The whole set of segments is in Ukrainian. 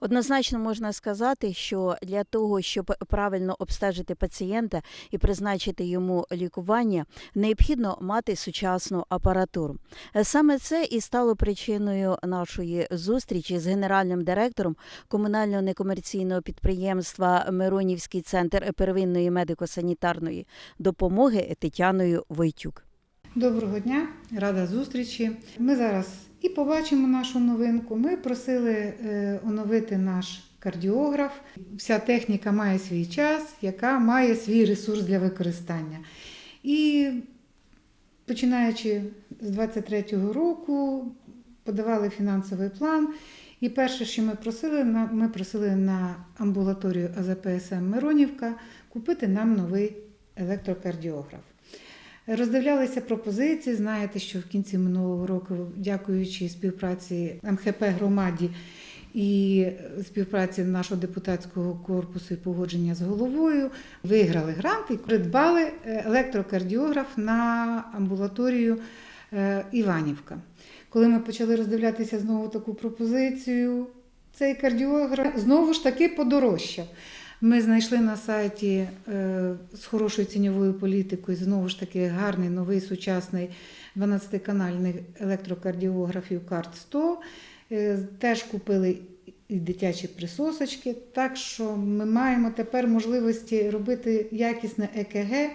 Однозначно можна сказати, що для того, щоб правильно обстежити пацієнта і призначити йому лікування, необхідно мати сучасну апаратуру. Е, Саме це і стало причиною нашої зустрічі з генеральним директором комунального некомерційного підприємства Миронівський центр первинної медико-санітарної допомоги Тетяною Войтюк. Доброго дня, рада зустрічі. Ми зараз і побачимо нашу новинку. Ми просили е, оновити наш кардіограф. Вся техніка має свій час, яка має свій ресурс для використання. І починаючи з 23-го року, подавали фінансовий план. І перше, що ми просили, ми просили на амбулаторію АЗПСМ Миронівка купити нам новий електрокардіограф. Роздивлялися пропозиції. Знаєте, що в кінці минулого року, дякуючи співпраці МХП громаді і співпраці нашого депутатського корпусу і погодження з головою, виграли грант і придбали е, електрокардіограф на амбулаторію е, Іванівка. Коли ми почали роздивлятися знову таку пропозицію, цей кардіограф знову ж таки подорожчав. Ми знайшли на сайті е, з хорошою ціньовою політикою знову ж таки гарний новий сучасний 12-канальний електрокардіографів карт 100. Е, Теж купили і дитячі присосочки. Так що ми маємо тепер можливості робити якісне ЕКГ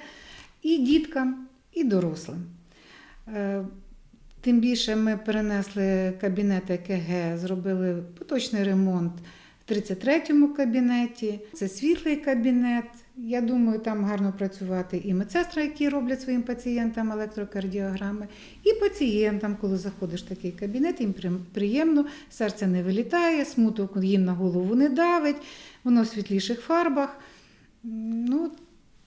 і діткам, і дорослим. Е, Тим більше ми перенесли кабінет ЕКГ, зробили поточний ремонт в 33-му кабінеті. Це світлий кабінет. Я думаю, там гарно працювати і медсестра, які роблять своїм пацієнтам електрокардіограми, і пацієнтам, коли заходиш в такий кабінет, їм приємно, серце не вилітає, смуток їм на голову не давить, воно в світліших фарбах. Ну,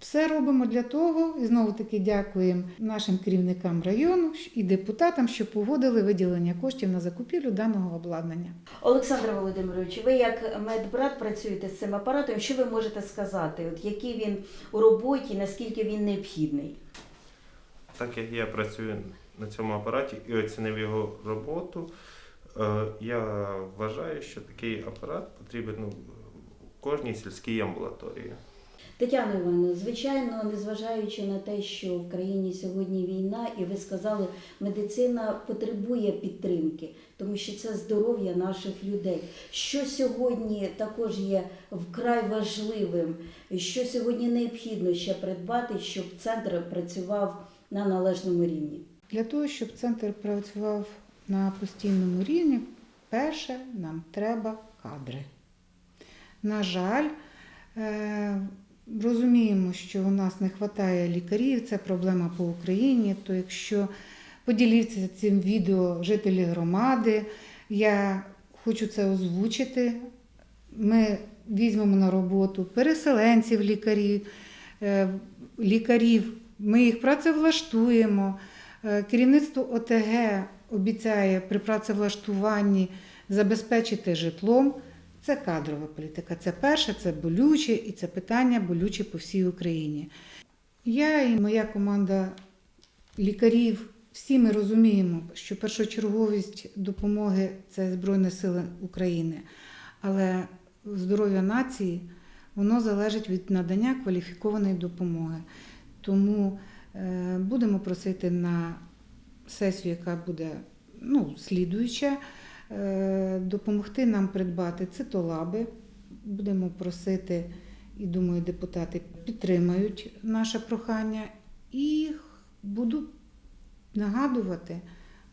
все робимо для того, і знову таки дякуємо нашим керівникам району і депутатам, що погодили виділення коштів на закупівлю даного обладнання. Олександр Володимирович, ви як медбрат працюєте з цим апаратом. Що ви можете сказати? От який він у роботі, наскільки він необхідний? Так як я працюю на цьому апараті і оцінив його роботу, е, я вважаю, що такий апарат потрібен кожній сільській амбулаторії. Тетяно Івановна, звичайно, незважаючи на те, що в країні сьогодні війна, і ви сказали, медицина потребує підтримки, тому що це здоров'я наших людей. Що сьогодні також є вкрай важливим, що сьогодні необхідно ще придбати, щоб центр працював на належному рівні? Для того, щоб центр працював на постійному рівні, перше нам треба кадри. На жаль, е, розуміємо, що у нас не вистачає лікарів, це проблема по Україні. То якщо поділіться цим відео жителі громади, я хочу це озвучити. Ми візьмемо на роботу переселенців лікарів, е, лікарів, ми їх працевлаштуємо. Е, Керівництво ОТГ обіцяє при працевлаштуванні забезпечити житлом. Це кадрова політика. Це перше, це болюче, і це питання болюче по всій Україні. Я і моя команда лікарів, всі ми розуміємо, що першочерговість допомоги це Збройні Сили України. Але здоров'я нації воно залежить від надання кваліфікованої допомоги. Тому е, будемо просити на сесію, яка буде ну, слідуюча, допомогти нам придбати цитолаби. Будемо просити, і думаю, депутати підтримають наше прохання. І буду нагадувати,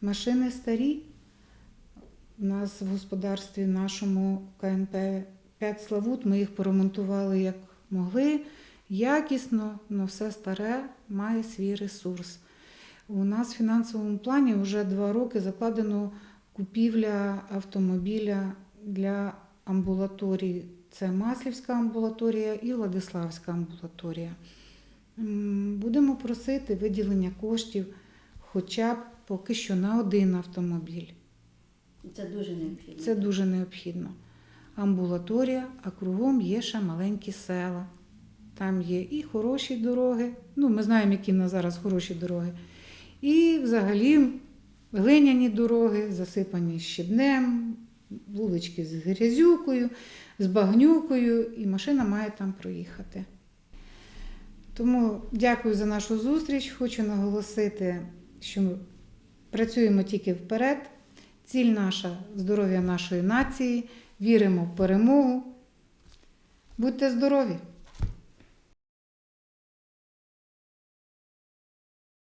машини старі. У нас в господарстві нашому КНП 5 Славут, ми їх поремонтували як могли, якісно, але все старе має свій ресурс. У нас в фінансовому плані вже два роки закладено купівля автомобіля для амбулаторій. Це Маслівська амбулаторія і Владиславська амбулаторія. Будемо просити виділення коштів хоча б поки що на один автомобіль. Це дуже необхідно. Це дуже необхідно. Амбулаторія, а кругом є ще маленькі села. Там є і хороші дороги. Ну, ми знаємо, які в нас зараз хороші дороги. І взагалі глиняні дороги, засипані щебнем, вулички з грязюкою, з багнюкою, і машина має там проїхати. Тому дякую за нашу зустріч. Хочу наголосити, що ми працюємо тільки вперед. Ціль наша здоров'я нашої нації. Віримо в перемогу. Будьте здорові!